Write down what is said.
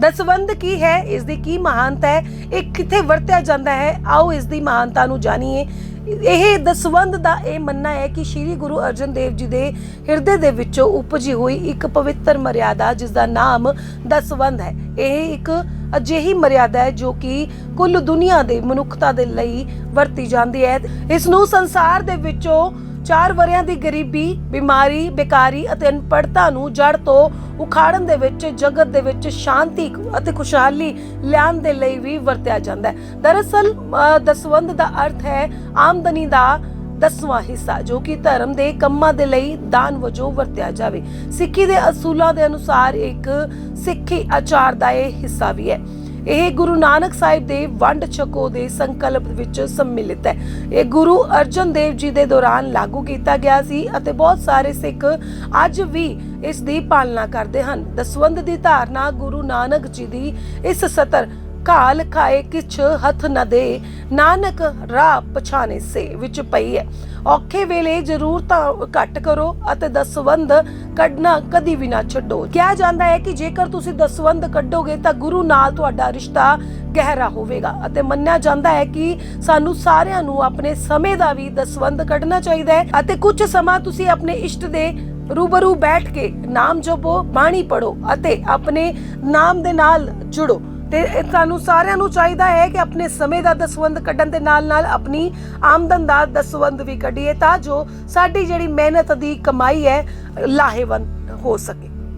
ਦਸਵੰਧ ਕੀ ਹੈ? ਇਸ ਦੀ ਕੀ ਮਹਾਨਤਾ ਹੈ? ਇਹ ਕਿੱਥੇ ਵਰਤਿਆ ਜਾਂਦਾ ਹੈ? ਆਓ ਇਸ ਦੀ ਮਹਾਨਤਾ ਨੂੰ ਜਾਣੀਏ। ਇਹ ਦਸਵੰਧ ਦਾ ਇਹ ਮੰਨਣਾ ਹੈ ਕਿ ਸ੍ਰੀ ਗੁਰੂ ਅਰਜਨ ਦੇਵ ਜੀ ਦੇ ਹਿਰਦੇ ਦੇ ਵਿੱਚੋਂ ਉਪਜੀ ਹੋਈ ਇੱਕ ਪਵਿੱਤਰ ਮਰਿਆਦਾ, ਜਿਸ ਦਾ ਨਾਮ ਦਸਵੰਧ ਹੈ। ਇਹ ਇੱਕ ਅਜਿਹੀ ਮਰਿਆਦਾ ਹੈ ਜੋ ਕਿ ਕੁੱਲ ਦੁਨੀਆ ਦੇ ਮਨੁੱਖਤਾ ਦੇ ਲਈ ਵਰਤੀ ਜਾਂਦੀ ਹੈ। ਇਸ ਨੂੰ ਸੰਸਾਰ ਦੇ ਵਿੱਚੋਂ ਚਾਰ ਵਰਿਆਂ ਦੀ ਗਰੀਬੀ ਬਿਮਾਰੀ ਬੇਕਾਰੀ ਅਤੇ ਅਨਪੜਤਾ ਨੂੰ ਜੜ ਤੋਂ ਉਖਾੜਨ ਦੇ ਵਿੱਚ ਜਗਤ ਦੇ ਵਿੱਚ ਸ਼ਾਂਤੀ ਅਤੇ ਖੁਸ਼ਹਾਲੀ ਲਿਆਉਣ ਦੇ ਲਈ ਵੀ ਵਰਤਿਆ ਜਾਂਦਾ ਹੈ। ਦਰਅਸਲ ਅ, ਦਸਵੰਧ ਦਾ ਅਰਥ ਹੈ ਆਮਦਨੀ ਦਾ ਦਸਵਾਂ ਹਿੱਸਾ ਜੋ ਕਿ ਧਰਮ ਦੇ ਕੰਮਾਂ ਦੇ ਲਈ ਦਾਨ ਵਜੋਂ ਵਰਤਿਆ ਜਾਵੇ। ਸਿੱਖੀ ਦੇ ਅਸੂਲਾਂ ਦੇ ਅਨੁਸਾਰ ਇੱਕ ਸਿੱਖੀ ਆਚਾਰ ਦਾ ਇਹ ਹਿੱਸਾ ਵੀ ਹੈ। ਇਹ ਗੁਰੂ ਨਾਨਕ ਸਾਹਿਬ ਦੇ ਵੰਡ ਛਕੋ ਦੇ ਸੰਕਲਪ ਵਿੱਚ ਸੰਮਿਲਿਤ ਹੈ। ਇਹ ਗੁਰੂ ਅਰਜਨ ਦੇਵ ਜੀ ਦੇ ਦੌਰਾਨ ਲਾਗੂ ਕੀਤਾ ਗਿਆ ਸੀ ਅਤੇ ਬਹੁਤ ਸਾਰੇ ਸਿੱਖ ਅੱਜ ਵੀ ਇਸ ਦੀ ਪਾਲਣਾ ਕਰਦੇ ਹਨ। ਦਸਵੰਧ ਦੀ ਧਾਰਨਾ ਗੁਰੂ ਨਾਨਕ ਜੀ ਦੀ ਇਸ ਸਤਰ ਕਾਲ ਖਾਏ ਕਿਛ ਹੱਥ ਨ ਦੇ। ਨਾਨਕ ਰਾਹ ਪਛਾਣੇ ਸੇ ਵਿੱਚ ਪਈ ਹੈ ਔਖੇ ਵੇਲੇ ਜ਼ਰੂਰਤਾਂ ਘੱਟ ਕਰੋ ਅਤੇ ਦਸਵੰਧ ਕੱਢਣਾ ਕਦੀ ਵੀ ਨਾ ਛੱਡੋ। ਕਿਹਾ ਜਾਂਦਾ ਹੈ ਕਿ ਜੇਕਰ ਤੁਸੀਂ ਦਸਵੰਧ ਕੱਢੋਗੇ ਤਾਂ ਗੁਰੂ ਨਾਲ ਤੁਹਾਡਾ ਰਿਸ਼ਤਾ ਗਹਿਰਾ ਹੋਵੇਗਾ ਅਤੇ ਮੰਨਿਆ ਜਾਂਦਾ ਹੈ ਕਿ ਸਾਨੂੰ ਸਾਰਿਆਂ ਨੂੰ ਆਪਣੇ ਸਮੇਂ ਦਾ ਵੀ ਦਸਵੰਧ ਕੱਢਣਾ ਚਾਹੀਦਾ ਹੈ ਅਤੇ ਕੁਝ ਸਮਾਂ ਤੁਸੀਂ ਆਪਣੇ ਇਸ਼ਟ ਦੇ ਰੂਬਰੂ ਬੈਠ ਕੇ ਨਾਮ ਜਪੋ, ਬਾਣੀ ਪੜੋ ਅਤੇ ਆਪਣੇ ਨਾਮ ਦੇ ਨਾਲ ਜੁੜੋ। ਤੇ ਇਹ ਸਾਨੂੰ ਸਾਰਿਆਂ ਨੂੰ ਚਾਹੀਦਾ ਹੈ ਕਿ ਆਪਣੇ ਸਮੇਂ ਦਾ ਦਸਵੰਧ ਕੱਢਣ ਦੇ ਨਾਲ ਨਾਲ ਆਪਣੀ ਆਮਦਨ ਦਾ ਦਸਵੰਧ ਵੀ ਕੱਢੀਏ ਤਾਂ ਜੋ ਸਾਡੀ ਜਿਹੜੀ ਮਿਹਨਤ ਦੀ ਕਮਾਈ ਹੈ, ਲਾਹੇਵੰਦ ਹੋ ਸਕੇ।